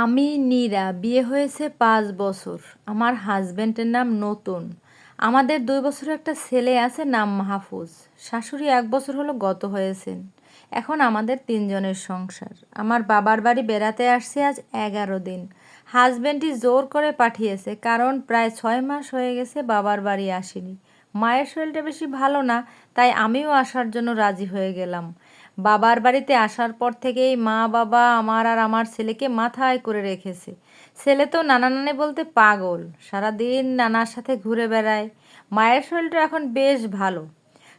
আমি নীরা, বিয়ে হয়েছে পাঁচ বছর। আমার হাজব্যান্ডের নাম নতুন। আমাদের দুই বছরের একটা ছেলে আছে নাম মাহফুজ। শাশুড়ি এক বছর হলো গত হয়েছেন। এখন আমাদের তিনজনের সংসার। আমার বাবার বাড়ি বেড়াতে আসছে আজ এগারো দিন। হাজব্যান্ডই জোর করে পাঠিয়েছে, কারণ প্রায় ছয় মাস হয়ে গেছে বাবার বাড়ি আসেনি। মায়ের শরীরটা বেশি ভালো না, তাই আমিও আসার জন্য রাজি হয়ে গেলাম। বাবার বাড়িতে আসার পর থেকেই মা, বাবা আমার আর আমার ছেলেকে মাথায় করে রেখেছে। ছেলে তো নানা নানি বলতে পাগল। সারাদিন নানার সাথে ঘুরে বেড়ায়। মায়ের শরীরটা এখন বেশ ভালো।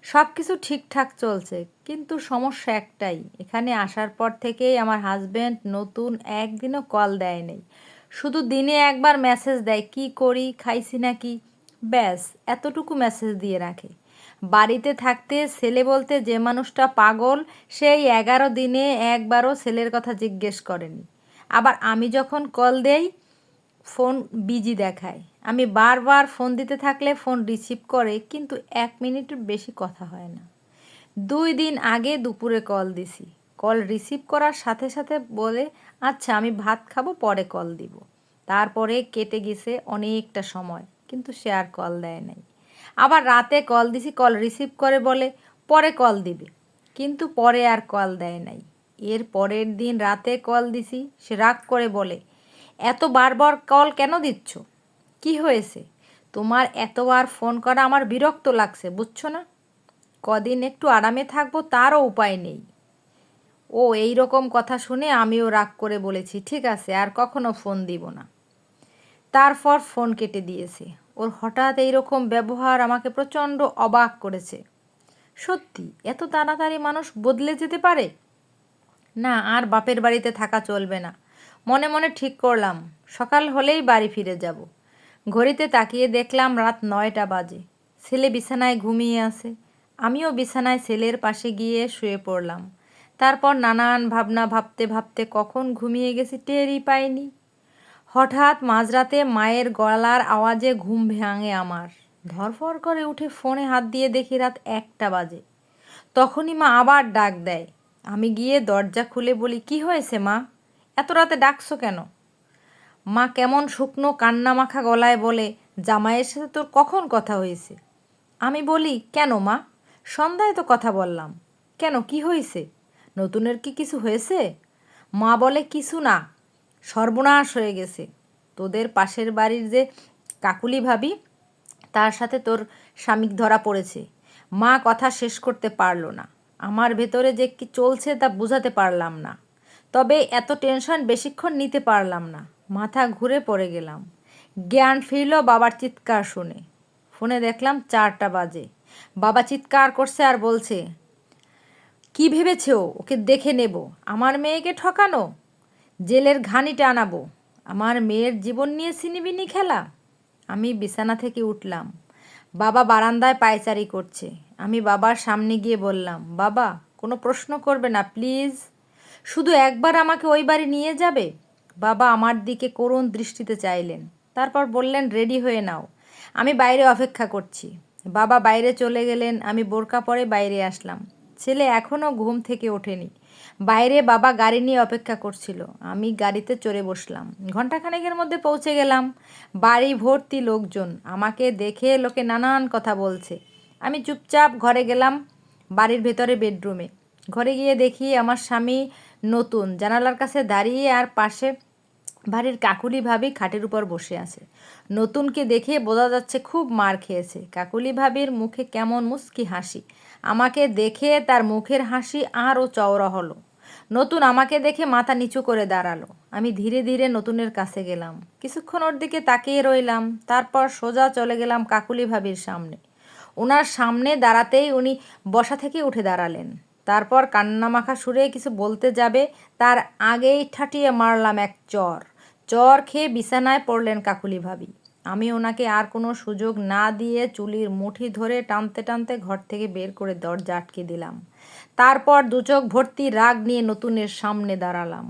সব কিছু ঠিকঠাক চলছে। কিন্তু সমস্যা একটাই, এখানে আসার পর থেকেই আমার হাজব্যান্ড নতুন একদিনও কল দেয় নেই। শুধু দিনে একবার মেসেজ দেয়, কি করি, খাইছি নাকি? ব্যাস, এতটুকু মেসেজ দিয়ে রাখে। বাড়িতে থাকতে ছেলে বলতে যে মানুষটা পাগল, সেই এগারো দিনে একবারও ছেলের কথা জিজ্ঞেস করেনি। আবার আমি যখন কল দেই, ফোন বিজি দেখায়। আমি বারবার ফোন দিতে থাকলে ফোন রিসিভ করে, কিন্তু এক মিনিটের বেশি কথা হয় না। দুই দিন আগে দুপুরে কল দিছি। কল রিসিভ করার সাথে সাথে বলে আচ্ছা আমি ভাত খাব, পরে কল দিব। তারপরে কেটে গেছে অনেকটা সময়, কিন্তু সে আর কল দেয় নাই। আবার রাতে কল দিছি, কল রিসিভ করে বলে, পরে কল দিবে। কিন্তু পরে আর কল দেয় নাই। এর পরের দিন রাতে কল দিছি, সে রাগ করে বলে, এত বারবার কল কেন দিচ্ছ? কি হয়েছে? তোমার এতবার ফোন করা আমার বিরক্ত লাগছে, বুঝছ না? কদিন একটু আরামে থাকব, তারও উপায় নেই। ও এই রকম কথা শুনে আমিও রাগ করে বলেছি, ঠিক আছে, আর কখনো ফোন দিব না। তারপর ফোন কেটে দিয়েছে। ওর হঠাৎ এইরকম ব্যবহার আমাকে প্রচণ্ড অবাক করেছে। সত্যি, এত তাড়াতাড়ি মানুষ বদলে যেতে পারে? না, আর বাপের বাড়িতে থাকা চলবে না। মনে মনে ঠিক করলাম, সকাল হলেই বাড়ি ফিরে যাব। ঘড়িতে তাকিয়ে দেখলাম রাত নয়টা বাজে। ছেলে বিছানায় ঘুমিয়ে আছে। আমিও বিছানায় ছেলের পাশে গিয়ে শুয়ে পড়লাম। তারপর নানান ভাবনা ভাবতে ভাবতে কখন ঘুমিয়ে গেছি টেরই পাইনি। হঠাৎ মাঝরাতে মায়ের গলার আওয়াজে ঘুম ভাঙে আমার। ধরফর করে উঠে ফোনে হাত দিয়ে দেখি রাত একটা বাজে। তখনই মা আবার ডাক দেয়। আমি গিয়ে দরজা খুলে বলি, কি হয়েছে মা? এত রাতে ডাকছো কেন? মা কেমন শুকনো কান্না মাখা গলায় বলে, জামাইয়ের সাথে তোর কখন কথা হয়েছে? আমি বলি, কেন মা? সন্ধ্যায় তো কথা বললাম। কেন? কি হয়েছে? নতুনের কি কিছু হয়েছে? মা বলে, কিছু না। সর্বনাশ হয়ে গেছে। তোদের পাশের বাড়ির যে কাকুলি ভাবি, তার সাথে তোর স্বামী ধরা পড়েছে। মা কথা শেষ করতে পারল না। আমার ভেতরে যে কি চলছে তা বোঝাতে পারলাম না। তবে এত টেনশন বেশিক্ষণ নিতে পারলাম না। মাথা ঘুরে পড়ে গেলাম। জ্ঞান ফিরল বাবার চিৎকার শুনে। ফোনে দেখলাম চারটা বাজে। বাবা চিৎকার করছে আর বলছে, কি ভেবেছে? ওকে দেখে নেব। আমার মেয়েকে ঠকানো? জেলের ঘানিটা আনাবো। আমার মেয়ের জীবন নিয়ে সিনিবিনি খেলা। আমি বিছানা থেকে উঠলাম। বাবা বারান্দায় পায়চারি করছে। আমি বাবার সামনে গিয়ে বললাম, বাবা, কোনো প্রশ্ন করবে না, প্লিজ। শুধু একবার আমাকে ওই বাড়ি নিয়ে যাবে? বাবা আমার দিকে করুণ দৃষ্টিতে চাইলেন। তারপর বললেন, রেডি হয়ে নাও। আমি বাইরে অপেক্ষা করছি। বাবা বাইরে চলে গেলেন। আমি বোরকা পরে বাইরে আসলাম। ছেলে এখনও ঘুম থেকে ওঠেনি। বাইরে বাবা গাড়ি নিয়ে অপেক্ষা করছিল। আমি গাড়িতে চড়ে বসলাম। ঘণ্টাখানেকের মধ্যে পৌঁছে গেলাম। বাড়ি ভর্তি লোকজন। আমাকে দেখে লোকে নানান কথা বলছে। আমি চুপচাপ ঘরে গেলাম বাড়ির ভেতরে বেডরুমে। ঘরে গিয়ে দেখি আমার স্বামী নতুন। জানালার কাছে দাঁড়িয়ে আর পাশে বাড়ির কাকুলি ভাবি খাটের উপর বসে আছে। নতুনকে দেখে বোঝা যাচ্ছে খুব মার খেয়েছে। কাকুলি ভাবির মুখে কেমন মুস্কি হাসি। আমাকে দেখে তার মুখের হাসি আরও চওড়া হলো। নতুন আমাকে দেখে মাথা নিচু করে দাঁড়াল। আমি ধীরে ধীরে নতুনের কাছে গেলাম। কিছুক্ষণ ওর দিকে তাকিয়ে রইলাম। তারপর সোজা চলে গেলাম কাকুলি ভাবির সামনে। ওনার সামনে দাঁড়াতেই উনি বসা থেকে উঠে দাঁড়ালেন। তারপর কান্নামাখা সুরে কিছু বলতে যাবে, তার আগেই ঠাটিয়ে মারলাম এক চর। চর খেয়ে বিছানায় পড়লেন কাকুলি ভাবি। আমি ওনাকে আর কোনো সুযোগ না দিয়ে চুলির মুঠি ধরে টানতে টানতে ঘর থেকে বের করে দরজা আটকে দিলাম। তারপর দুচোখ ভর্তি রাগ নিয়ে নতুনের সামনে দাঁড়ালাম।